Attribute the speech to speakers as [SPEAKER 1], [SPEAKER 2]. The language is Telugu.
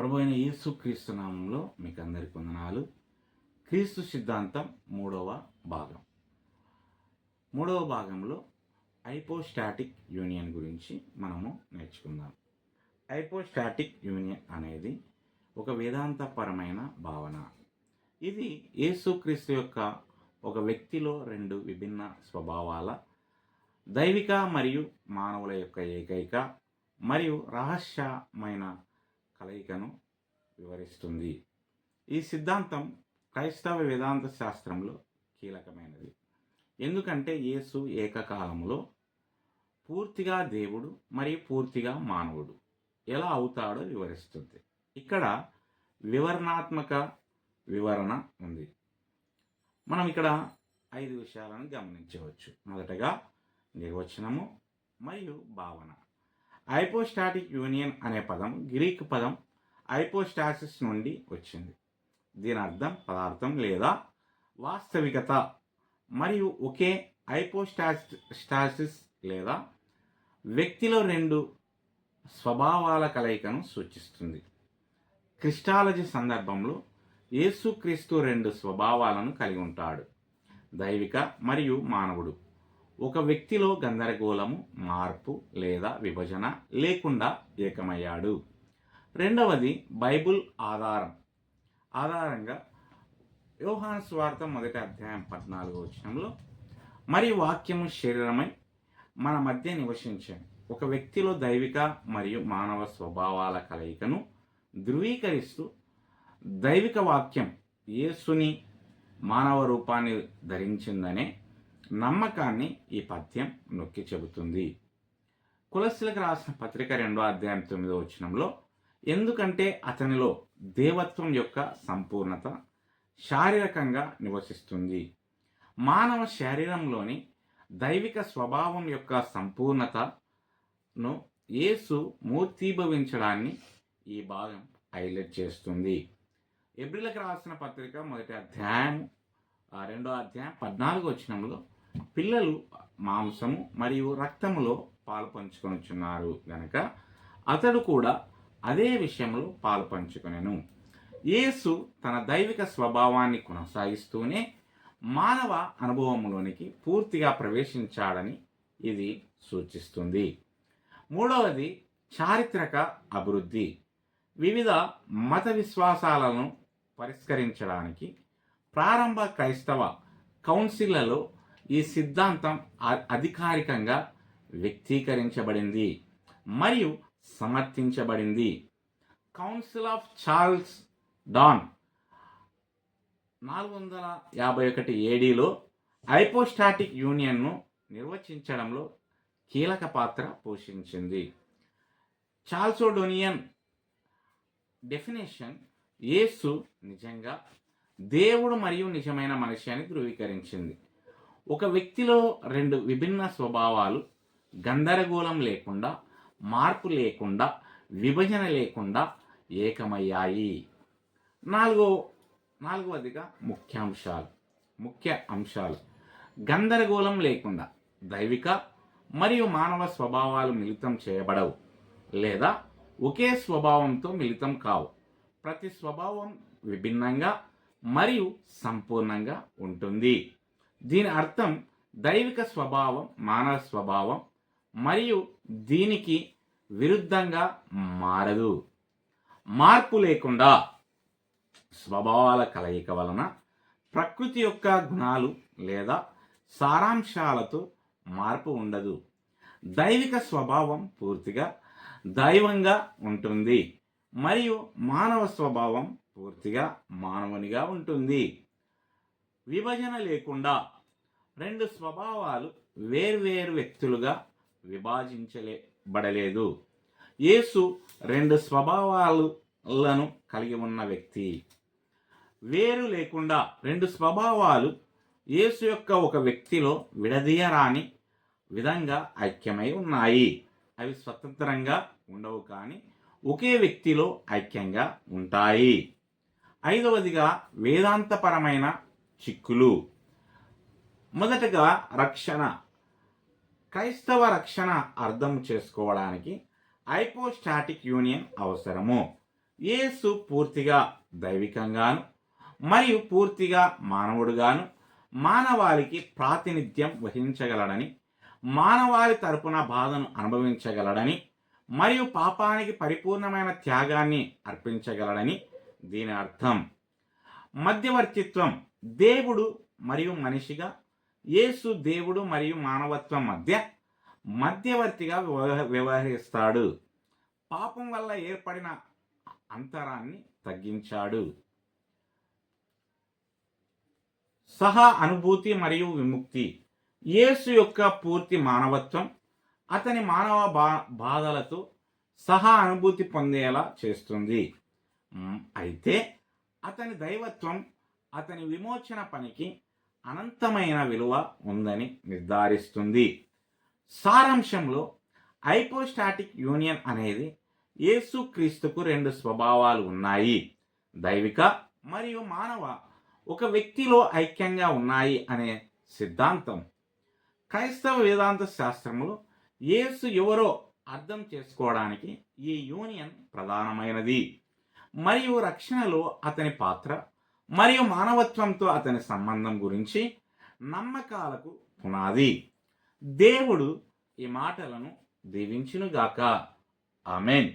[SPEAKER 1] ప్రభు అయిన యేసు క్రీస్తు నామంలో మీకు అందరికి వందనాలు. క్రీస్తు సిద్ధాంతం మూడవ భాగం. మూడవ భాగంలో ఐపోస్టాటిక్ యూనియన్ గురించి మనము నేర్చుకుందాం. ఐపోస్టాటిక్ యూనియన్ అనేది ఒక వేదాంతపరమైన భావన. ఇది యేసుక్రీస్తు యొక్క ఒక వ్యక్తిలో రెండు విభిన్న స్వభావాల దైవిక మరియు మానవుల యొక్క ఏకైక మరియు రహస్యమైన కలయికను వివరిస్తుంది. ఈ సిద్ధాంతం క్రైస్తవ వేదాంత శాస్త్రంలో కీలకమైనది. ఎందుకంటే యేసు ఏకకాలంలో పూర్తిగా దేవుడు మరియు పూర్తిగా మానవుడు. ఎలా అవుతాడో వివరిస్తుంది. ఇక్కడ వివరణాత్మక వివరణ ఉంది. మనం ఇక్కడ ఐదు విషయాలను గమనించవచ్చు. మొదటగా నిర్వచనము మరియు భావన. హైపోస్టాటిక్ యూనియన్ అనే పదం గ్రీక్ పదం హైపోస్టాసిస్ నుండి వచ్చింది. దీని అర్థం పదార్థం లేదా వాస్తవికత మరియు ఒకే హైపోస్టాస్టాసిస్ లేదా వ్యక్తిలో రెండు స్వభావాల కలయికను సూచిస్తుంది. క్రిస్టాలజీ సందర్భంలో యేసుక్రీస్తు రెండు స్వభావాలను కలిగి ఉంటాడు. దైవిక మరియు మానవుడు. ఒక వ్యక్తిలో గందరగోళము మార్పు లేదా విభజన లేకుండా ఏకమయ్యాడు. రెండవది బైబుల్ ఆధారం. ఆధారంగా యోహాన్ స్వార్థ మొదటి అధ్యాయం పద్నాలుగో వచనంలో మరి వాక్యము శరీరమై మన మధ్య నివసించాను ఒక వ్యక్తిలో దైవిక మరియు మానవ స్వభావాల కలయికను ధృవీకరిస్తూ దైవిక వాక్యం యేసుని మానవ రూపాన్ని ధరించిందనే నమ్మకాన్ని ఈ పద్యం నొక్కి చెబుతుంది. కులస్సులకు రాసిన పత్రిక రెండో అధ్యాయం తొమ్మిదో వచనంలో ఎందుకంటే అతనిలో దేవత్వం యొక్క సంపూర్ణత శారీరకంగా నివసిస్తుంది. మానవ శరీరంలోని దైవిక స్వభావం యొక్క సంపూర్ణతను యేసు మూర్తీభవించడాన్ని ఈ భాగం హైలైట్ చేస్తుంది. ఎబ్రిలకు రాసిన పత్రిక మొదటి అధ్యాయం ఆ రెండో అధ్యాయం పద్నాలుగు వచనంలో పిల్లలు మాంసము మరియు రక్తములో పాలు పంచుకొనుచున్నారు గనక అతడు కూడా అదే విషయంలో పాలు పంచుకొనెను. యేసు తన దైవిక స్వభావాన్ని కొనసాగిస్తూనే మానవ అనుభవంలోనికి పూర్తిగా ప్రవేశించాడని ఇది సూచిస్తుంది. మూడవది చారిత్రక అభివృద్ధి. వివిధ మత విశ్వాసాలను పరిష్కరించడానికి ప్రారంభ క్రైస్తవ కౌన్సిళ్ళలో ఈ సిద్ధాంతం అధికారికంగా వ్యక్తీకరించబడింది మరియు సమర్థించబడింది. కౌన్సిల్ ఆఫ్ చార్ల్స్ డాన్ నాలుగు వందల యాభై ఒకటి ఏడీలో ఐపోస్టాటిక్ యూనియన్ను నిర్వచించడంలో కీలక పాత్ర పోషించింది. చాల్సోడోనియన్ డెఫినేషన్ యేసు నిజంగా దేవుడు మరియు నిజమైన మనిషి అని ధృవీకరించింది. ఒక వ్యక్తిలో రెండు విభిన్న స్వభావాలు గందరగోళం లేకుండా మార్పు లేకుండా విభజన లేకుండా ఏకమయ్యాయి. నాలుగో నాలుగవదిగా ముఖ్యాంశాలు ముఖ్య అంశాలు. గందరగోళం లేకుండా దైవిక మరియు మానవ స్వభావాలు మిళితం చేయబడవు లేదా ఒకే స్వభావంతో మిళితం కావు. ప్రతి స్వభావం విభిన్నంగా మరియు సంపూర్ణంగా ఉంటుంది. దీని అర్థం దైవిక స్వభావం మానవ స్వభావం మరియు దీనికి విరుద్ధంగా మారదు. మార్పు లేకుండా స్వభావాల కలయిక వలన ప్రకృతి యొక్క గుణాలు లేదా సారాంశాలతో మార్పు ఉండదు. దైవిక స్వభావం పూర్తిగా దైవంగా ఉంటుంది మరియు మానవ స్వభావం పూర్తిగా మానవునిగా ఉంటుంది. విభజన లేకుండా రెండు స్వభావాలు వేర్వేరు వ్యక్తులుగా విభజించలేబడలేదు యేసు రెండు స్వభావాలను కలిగి ఉన్న వ్యక్తి. వేరు లేకుండా రెండు స్వభావాలు యేసు యొక్క ఒక వ్యక్తిలో విడదీయరాని విధంగా ఐక్యమై ఉన్నాయి. అవి స్వతంత్రంగా ఉండవు కానీ ఒకే వ్యక్తిలో ఐక్యంగా ఉంటాయి. ఐదవదిగా వేదాంతపరమైన చిక్కులు. మొదటగా రక్షణ. క్రైస్తవ రక్షణ అర్థం చేసుకోవడానికి ఐపోస్టాటిక్ యూనియన్ అవసరము. యేసు పూర్తిగా దైవికంగాను మరియు పూర్తిగా మానవుడుగాను మానవాళికి ప్రాతినిధ్యం వహించగలడని మానవాళి తరపున బాధను అనుభవించగలడని మరియు పాపానికి పరిపూర్ణమైన త్యాగాన్ని అర్పించగలడని దీని అర్థం. మధ్యవర్తిత్వం దేవుడు మరియు మనిషిగా యేసు దేవుడు మరియు మానవత్వం మధ్య మధ్యవర్తిగా వ్యవహరిస్తాడు. పాపం వల్ల ఏర్పడిన అంతరాన్ని తగ్గించాడు. సహా అనుభూతి మరియు విముక్తి. యేసు యొక్క పూర్తి మానవత్వం అతని మానవ బా బాధలతో సహా అనుభూతి పొందేలా చేస్తుంది. అయితే అతని దైవత్వం అతని విమోచన పనికి అనంతమైన విలువ ఉందని నిర్ధారిస్తుంది. సారాంశంలో ఐపోస్టాటిక్ యూనియన్ అనేది యేసుక్రీస్తుకు రెండు స్వభావాలు ఉన్నాయి. దైవిక మరియు మానవ ఒక వ్యక్తిలో ఐక్యంగా ఉన్నాయి అనే సిద్ధాంతం. క్రైస్తవ వేదాంత శాస్త్రంలో యేసు ఎవరో అర్థం చేసుకోవడానికి ఈ యూనియన్ ప్రధానమైనది. మరియు రక్షణలో అతని పాత్ర మరియు మానవత్వంతో అతని సంబంధం గురించి నమ్మకాలకు పునాది. దేవుడు ఈ మాటలను దీవించునుగాక. ఆమెన్.